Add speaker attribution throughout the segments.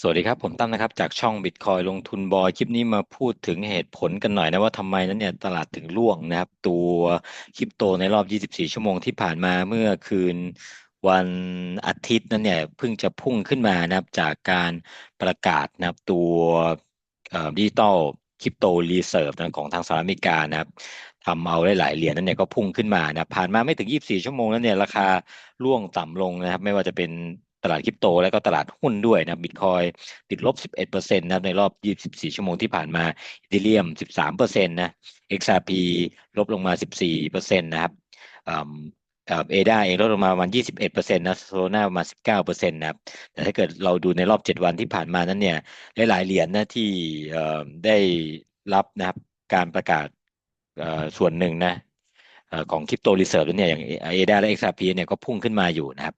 Speaker 1: สวัสดีครับ ผมตั้มนะครับ จากช่อง Bitcoin ลงทุนบอยคลิปนี้มาพูดถึงเหตุผลกันหน่อยนะว่าทำไมนั้นเนี่ยตลาดถึงร่วงนะครับ ตัวคริปโตในรอบ 24 ชั่วโมงที่ผ่านมาเมื่อคืนวันอาทิตย์นั้นเนี่ยเพิ่งจะพุ่งขึ้นมานะครับจากการประกาศนะครับตัวดิจิตอลคริปโตรีเซิร์ฟของทางสหรัฐอเมริกานะครับทำเอาหลายๆเหรียญนั้นเนี่ยก็พุ่งขึ้นมานะผ่านมาไม่ถึง 24 ชั่วโมงแล้วเนี่ยราคาร่วงต่ำลงนะครับ ไม่ว่าจะเป็น ตลาดคริปโต และก็ตลาดหุ้นด้วยนะบิตคอยติดลบ 11%นะครับในรอบ 24 ชั่วโมงที่ผ่านมาอีเธเรียม 13%นะ XRP ลบลงมา 14%นะครับเอเดาเองลดลงมาประมาณ 21%นะโซน่าประมาณ 19%นะครับแต่ถ้าเกิดเราดูในรอบ 7 วันที่ผ่านมานั้นเนี่ยหลายๆเหรียญนะที่ได้รับนะครับการประกาศส่วนหนึ่งนะของคริปโตรีเซิร์ฟเนี่ยอย่างเอด้าและ XRP เนี่ยก็พุ่งขึ้นมาอยู่นะครับ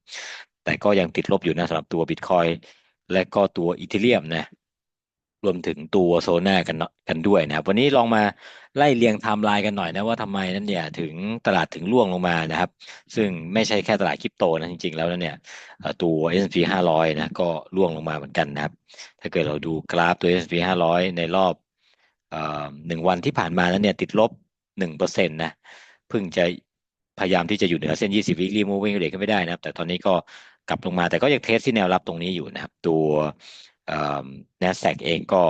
Speaker 1: แต่ก็ยังติดลบอยู่นะสำหรับตัว Bitcoin และก็ตัวอีเธเรียมนะรวมถึงตัวโซน่ากันกันด้วยนะครับ วันนี้ลองมาไล่เรียงไทม์ไลน์กันหน่อยนะว่าทำไมนั้นเนี่ยถึงตลาดถึงร่วงลงมานะครับ ซึ่งไม่ใช่แค่ตลาดคริปโตนะจริงๆแล้วนั่นเนี่ยตัว S&P 500 นะก็ร่วงลงมาเหมือนกันนะครับ ถ้าเกิดเราดูกราฟตัว S&P 500 ในรอบหนึ่งวันที่ผ่านมานั้นเนี่ยติดลบหนึ่งเปอร์เซ็นต์นะเพิ่งจะพยายามที่จะอยู่เหนือเส้น 20 weekly moving average ก็ไม่ได้นะครับ แต่ตอนนี้ก็ กลับลงมา แต่ก็ยังเทสที่แนวรับตรงนี้อยู่นะครับ ตัว NASDAQ เองก็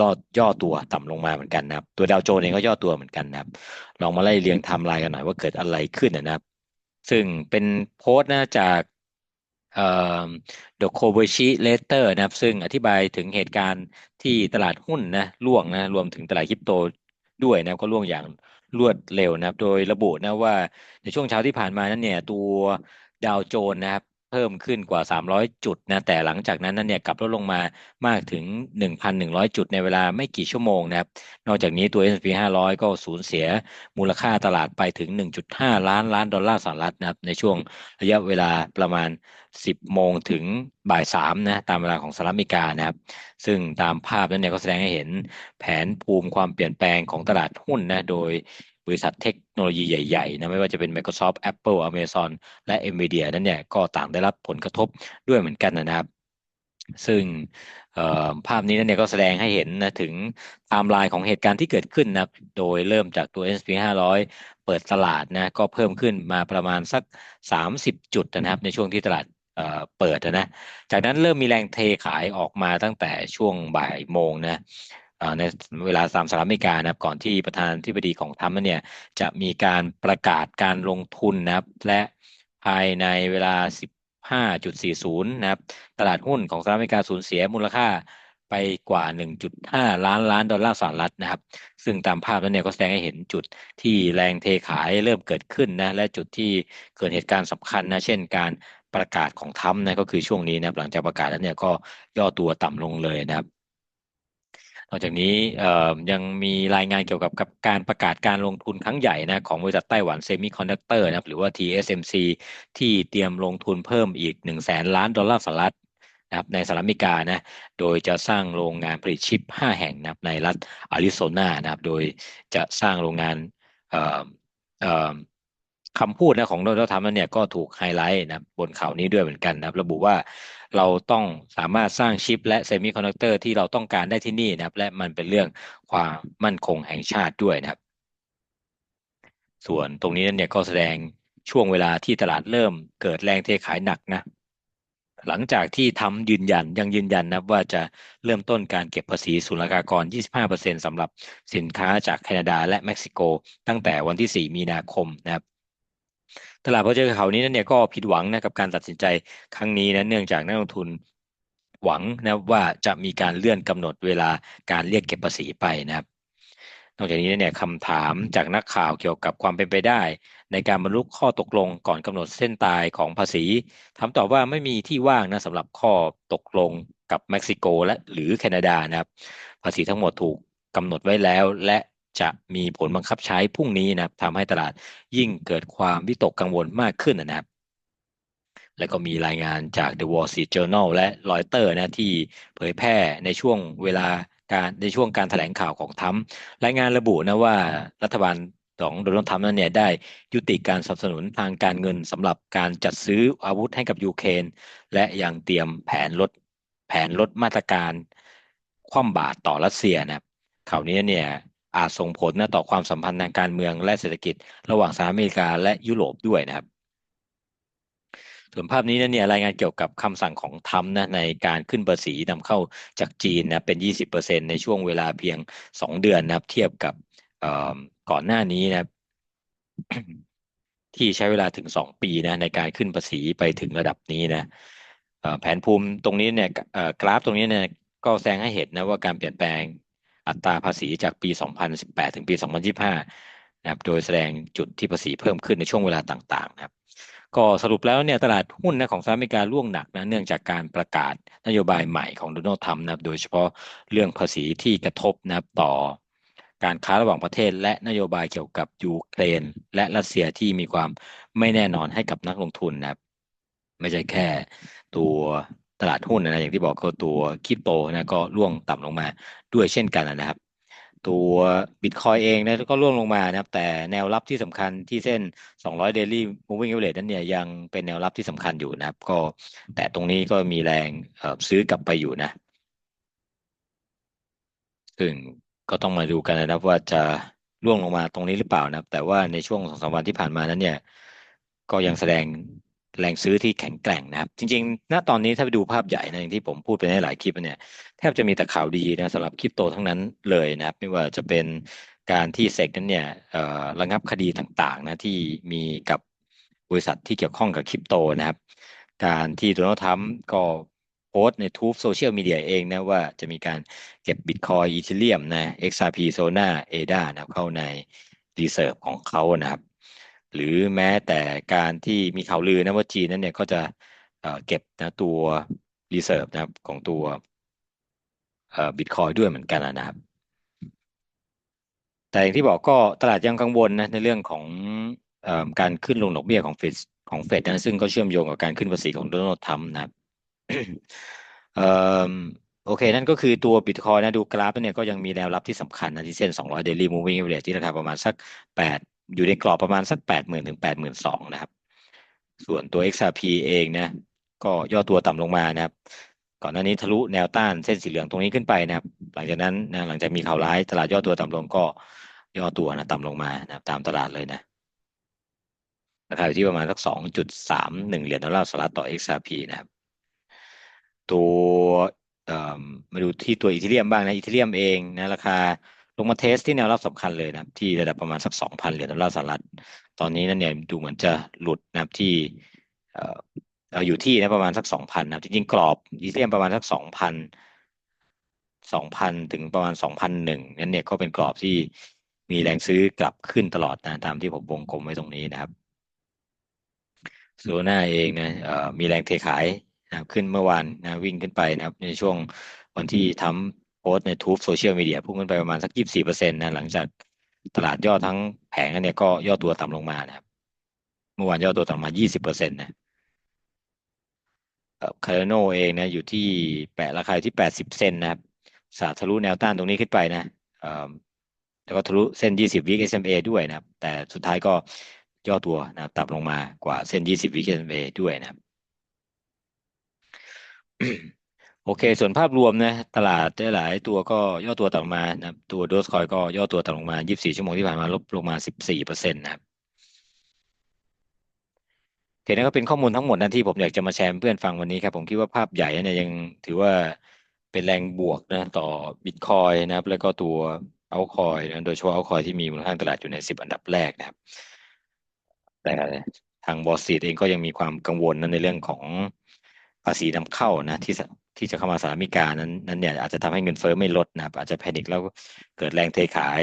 Speaker 1: รอดย่อตัวต่ำลงมาเหมือนกันนะครับ ตัวดาวโจนส์เองก็ย่อตัวเหมือนกันนะครับ ลองมาไล่เรียงไทม์ไลน์กันหน่อยว่าเกิดอะไรขึ้นนะครับ ซึ่งเป็นโพสต์นะจากเอ่อ The Kobayashi Letter นะครับ ซึ่งอธิบายถึงเหตุการณ์ที่ตลาดหุ้นนะร่วงนะรวมถึงตลาดคริปโตด้วยนะก็ร่วงอย่างรวดเร็วนะครับ โดยระบุนะว่าในช่วงเช้าที่ผ่านมานั้นเนี่ยตัวดาวโจนส์นะครับ พิ่มขึ้นกว่า 300 จุดนะแต่หลังจากนั้นนั้นเนี่ยกลับลดลงมามากถึง 1,100 จุดในเวลาไม่กี่ชั่วโมงนะครับนอกจากนี้ตัว S&P 500 ก็สูญเสียมูลค่าตลาดไปถึง 1.5 ล้านล้านดอลลาร์สหรัฐนะครับในช่วงระยะเวลาประมาณ 10 โมงถึงบ่าย3นะตามเวลาของสหรัฐอเมริกานะครับซึ่งตามภาพนั้นเนี่ยก็แสดงให้เห็นแผนภูมิความเปลี่ยนแปลงของตลาดหุ้นนะโดย บริษัทเทคโนโลยีใหญ่ๆนะไม่ว่าจะเป็น Microsoft Apple Amazon และ Nvidia นั้นเนี่ยก็ต่างได้รับผลกระทบด้วยเหมือนกันนะครับ ซึ่งภาพนี้นั่นเนี่ยก็แสดงให้เห็นนะถึงไทม์ไลน์ของเหตุการณ์ที่เกิดขึ้นนะโดยเริ่มจากตัว S&P 500 เปิดตลาดนะก็เพิ่มขึ้นมาประมาณสัก 30 จุดนะครับ ในช่วงที่ตลาดเปิดนะ จากนั้นเริ่มมีแรงเทขายออกมาตั้งแต่ช่วงบ่ายโมงนะ ในเวลาตามสหรัฐอเมริกานะครับก่อนที่ประธานที่ปดีของทัมเนี่ยจะมีการประกาศการลงทุนนะครับและภายในเวลา 15.40 นะครับ ตลาดหุ้นของสหรัฐอเมริกาสูญเสียมูลค่าไปกว่า 1.5 ล้านล้านดอลลาร์สหรัฐนะครับ ซึ่งตามภาพนั้นเนี่ยก็แสดงให้เห็นจุดที่แรงเทขายเริ่มเกิดขึ้นนะ และจุดที่เกิดเหตุการณ์สำคัญนะ เช่นการประกาศของทัมนะก็คือช่วงนี้นะหลังจากประกาศแล้วเนี่ยก็ย่อตัวต่ำลงเลยนะครับ นอกจากนี้ยังมีรายงานเกี่ยวกับกับการประกาศการลงทุนครั้งใหญ่นะของบริษัทไต้หวันเซมิคอนดักเตอร์นะหรือว่า TSMC ที่เตรียมลงทุนเพิ่มอีก1นึ่งแสนล้านดอลลาร์สหรัฐนะครับในสหรัฐอเมริกานะโดยจะสร้างโรงงานผลิตชิป 5 แห่งนะครับในรัฐอาริโซนานะครับโดยจะสร้างโรงงาน คำพูดนะของโดนัลด์ทรัมป์เนี่ยก็ถูกไฮไลท์นะบนข่าวนี้ด้วยเหมือนกันนะครับระบุว่าเราต้องสามารถสร้างชิป และเซมิคอนดักเตอร์ที่เราต้องการได้ที่นี่นะครับ และมันเป็นเรื่องความมั่นคงแห่งชาติด้วยนะครับ ส่วนตรงนี้เนี่ยก็แสดงช่วงเวลาที่ตลาดเริ่มเกิดแรงเทขายหนักนะ หลังจากที่ทำยืนยันยังยืนยันนะว่าจะเริ่มต้นการเก็บภาษีศุลกากร 25%สำหรับสินค้าจากแคนาดาและเม็กซิโก ตั้งแต่วันที่ 4 มีนาคมนะครับ ตลาดพอเจอข่าวนี้นั้นเนี่ยก็ผิดหวังนะกับการตัดสินใจครั้งนี้นะเนื่องจากนักลงทุนหวังนะว่าจะมีการเลื่อนกำหนดเวลาการเรียกเก็บภาษีไปนะครับนอกจากนี้เนี่ยคำถามจากนักข่าวเกี่ยวกับความเป็นไปได้ ในการบรรลุข้อตกลงก่อนกำหนดเส้นตายของภาษีถามตอบว่าไม่มีที่ว่างนะสำหรับข้อตกลงกับเม็กซิโกและหรือแคนาดานะครับ ภาษีทั้งหมดถูกกำหนดไว้แล้ว และ จะมีผลบังคับใช้พรุ่งนี้นะครับทำให้ตลาดยิ่งเกิดความวิตกกังวลมากขึ้นนะครับ และก็มีรายงานจาก The Wall Street Journal และ Reuters นะที่เผยแพร่ในช่วงเวลาการในช่วงการแถลงข่าวของทัมรายงานระบุนะว่ารัฐบาลของโดนัลด์ทรัมป์นั้นเนี่ยได้ยุติการสนับสนุนทางการเงินสำหรับการจัดซื้ออาวุธให้กับยูเครนและยังเตรียมแผนลดแผนลดมาตรการคว่ำบาตรต่อรัสเซียนะครับข่าวนี้เนี่ย อาจส่งผลนะต่อความสัมพันธ์ทางการเมืองและเศรษฐกิจ ระหว่างสหรัฐอเมริกาและยุโรปด้วยนะครับส่วนภาพนี้นะเนี่ยรายงานเกี่ยวกับคำสั่งของทรัมป์นะในการขึ้นภาษีนำเข้าจากจีนนะเป็น 20%ในช่วงเวลาเพียง 2 เดือนนะครับเทียบกับก่อนหน้านี้นะที่ใช้เวลาถึง 2 ปีนะในการขึ้นภาษีไปถึงระดับนี้นะแผนภูมิตรงนี้เนี่ยกราฟตรงนี้เนี่ยก็แสดงให้เห็นนะว่าการเปลี่ยนแปลง อัตราภาษีจากปี 2018 ถึงปี 2025 นะครับ โดยแสดงจุดที่ภาษีเพิ่มขึ้นในช่วงเวลาต่างๆนะครับ ก็สรุปแล้วเนี่ยตลาดหุ้นนะของสหรัฐอเมริการ่วงหนักนะเนื่องจากการประกาศนโยบายใหม่ของโดนัลด์ทรัมป์นะครับ โดยเฉพาะเรื่องภาษีที่กระทบนะครับต่อการค้าระหว่างประเทศ และนโยบายเกี่ยวกับยูเครน และรัสเซียที่มีความไม่แน่นอนให้กับนักลงทุนนะครับ ไม่ใช่แค่ตัว ตลาดหุ้นนะอย่างที่บอกก็ตัวคริปโตนะก็ร่วงต่ำลงมาด้วยเช่นกันนะครับ ตัวบิตคอยเองนะก็ร่วงลงมานะครับ แต่แนวรับที่สำคัญที่เส้น 200 daily moving average นั้นเนี่ยยังเป็นแนวรับที่สำคัญอยู่นะครับ ก็แต่ตรงนี้ก็มีแรงซื้อกลับไปอยู่นะซึ่งก็ต้องมาดูกันนะครับว่าจะร่วงลงมาตรงนี้หรือเปล่านะครับ แต่ว่าในช่วงสองสามวันที่ผ่านมานั้นเนี่ย ก็ยังแสดง แรงซื้อที่แข็งแกร่งนะครับ จริงๆ ณ ตอนนี้ถ้าไปดูภาพใหญ่นะอย่างที่ผมพูดไปในหลายคลิปเนี่ยแทบจะมีแต่ข่าวดีนะสำหรับคริปโตทั้งนั้นเลยนะครับ ไม่ว่าจะเป็นการที่เซกนั้นเนี่ยระงับคดีต่างๆนะที่มีกับบริษัทที่เกี่ยวข้องกับคริปโตนะครับ การที่โดนัลด์ทรัมป์ก็โพสต์ในทูบโซเชียลมีเดียเองนะว่าจะมีการเก็บบิตคอยอีเทเรียมนะ XRP Solana ADA นะเข้าในรีเซิร์ฟของเขานะครับ หรือแม้แต่การที่มีข่าวลือนะว่าจีนนั้นเนี่ยก็จะเก็บนะตัวรีเซิร์ฟนะครับของตัวบิตคอยด้วยเหมือนกันนะครับ แต่อย่างที่บอกก็ตลาดยังกังวลนะในเรื่องของอการขึ้นลงดอกเบี้ยของเฟดของเฟดนะซึ่งก็เชื่อมโยงกับการขึ้นภาษีของโดนัลด์ทรัมป์นะครับโอเค นั่นก็คือตัวบิตคอยนะดูกราฟเนี่ยก็ยังมีแนวรับที่สำคัญนะที่เส้น 200 daily moving average ที่ราคาประมาณสัก 8 อยู่ในกรอบประมาณสักแปดหมื่นถึงแปดหมื่นสองนะครับ ส่วนตัว XRP เองนะ ก็ย่อตัวต่ำลงมานะครับ ก่อนหน้านี้ทะลุแนวต้านเส้นสีเหลืองตรงนี้ขึ้นไปนะครับ หลังจากนั้นนะหลังจากมีข่าวร้ายตลาดย่อตัวต่ำลงก็ย่อตัวนะต่ำลงมานะตามตลาดเลยนะราคาอยู่ที่ประมาณสักสองจุดสามหนึ่งเหรียญดอลลาร์สหรัฐต่อ XRP นะครับ ตัวมาดูที่ตัวอีเทเรียมบ้างนะอีเทเรียมเองนะราคา ลงมาเทสที่แนวรับสำคัญเลยนะครับ ที่ระดับประมาณสักสองพันเหรียญดอลลาร์สหรัฐ ตอนนี้นั่นเนี่ยดูเหมือนจะหลุดนะครับที่เอ่ออยู่ที่นะประมาณสักสองพันนะจริงๆกรอบอีเทียมประมาณสักสองพันสองพันถึงประมาณสองพันหนึ่งนั่นเนี่ยก็เป็นกรอบที่มีแรงซื้อกลับขึ้นตลอดนะตามที่ผมวงกลมไว้ตรงนี้นะครับโซน่าเองนะมีแรงเทขายนะขึ้นเมื่อวานนะวิ่งขึ้นไปนะครับ ในช่วงวันที่ทำ พสในทูบโซเชียลมีเดียพุ่งขึ้นไปประมาณสักยี่สี่เปอร์เซ็นต์นะหลังจากตลาดย่อทั้งแผงนั่นเนี่ยก็ย่อตัวต่ำลงมานะครับ เมื่อวานย่อตัวต่ำมายี่สิบเปอร์เซ็นต์นะคาร์โนเองนะอยู่ที่แปะราคาที่แปดสิบเซนนะครับสาทะลุแนวต้านตรงนี้ขึ้นไปนะแล้วก็ทะลุเส้นยี่สิบวิก SMA ด้วยนะครับ แต่สุดท้ายก็ย่อตัวนะครับต่ำลงมากว่าเส้นยี่สิบวิก SMA ด้วยนะครับ โอเค ส่วนภาพรวมนะตลาดได้หลายตัวก็ย่อตัวต่ำมานะตัวโดสคอยก็ย่อตัวต่ำลงมา 24 ชั่วโมงที่ผ่านมาลบลงมา 14เปอร์เซ็นต์นะครับโอเคนั่นก็เป็นข้อมูลทั้งหมดนะที่ผมอยากจะมาแชร์เพื่อนฟังวันนี้ครับ ผมคิดว่าภาพใหญ่เนี่ยยังถือว่าเป็นแรงบวกนะต่อบิตคอยนะครับ แล้วก็ตัวเอาคอยนะโดยเฉพาะเอาคอยที่มีมูลค่าตลาดอยู่ใน 10 อันดับแรกนะครับ แต่ทางบอสซีดเองก็ยังมีความกังวลนะในเรื่องของ ภาษีนำเข้านะที่ที่จะเข้ามาสหรัฐอเมริกานั้นนั้นเนี่ยอาจจะทำให้เงินเฟ้อไม่ลดนะครับ อาจจะแพนิคแล้วเกิดแรงเทขาย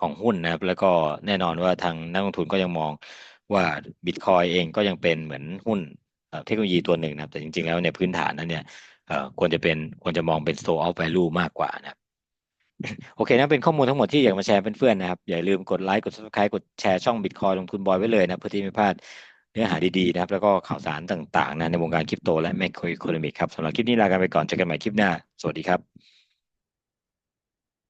Speaker 1: ของหุ้นนะครับ แล้วก็แน่นอนว่าทางนักลงทุนก็ยังมองว่าบิตคอยเองก็ยังเป็นเหมือนหุ้นเทคโนโลยีตัวหนึ่งนะครับ แต่จริงๆแล้วเนี่ยพื้นฐานนั้นเนี่ยควรจะเป็นควรจะมองเป็น store of value มากกว่านะครับโอเคนะเป็นข้อมูลทั้งหมดที่อยากมาแชร์เพื่อนๆนะครับ อย่าลืมกดไลค์กด subscribe กดแชร์ช่องบิตคอยลงทุนบอยไว้เลยนะ เพื่อที่ไม่พลาด เนื้อหาดีๆนะครับ แล้วก็ข่าวสารต่างๆนะในวงการคริปโตและแมคโครอิโคโนมิกครับสำหรับคลิปนี้ลากันไปก่อนเจอกันใหม่คลิปหน้า สวัสดีครับ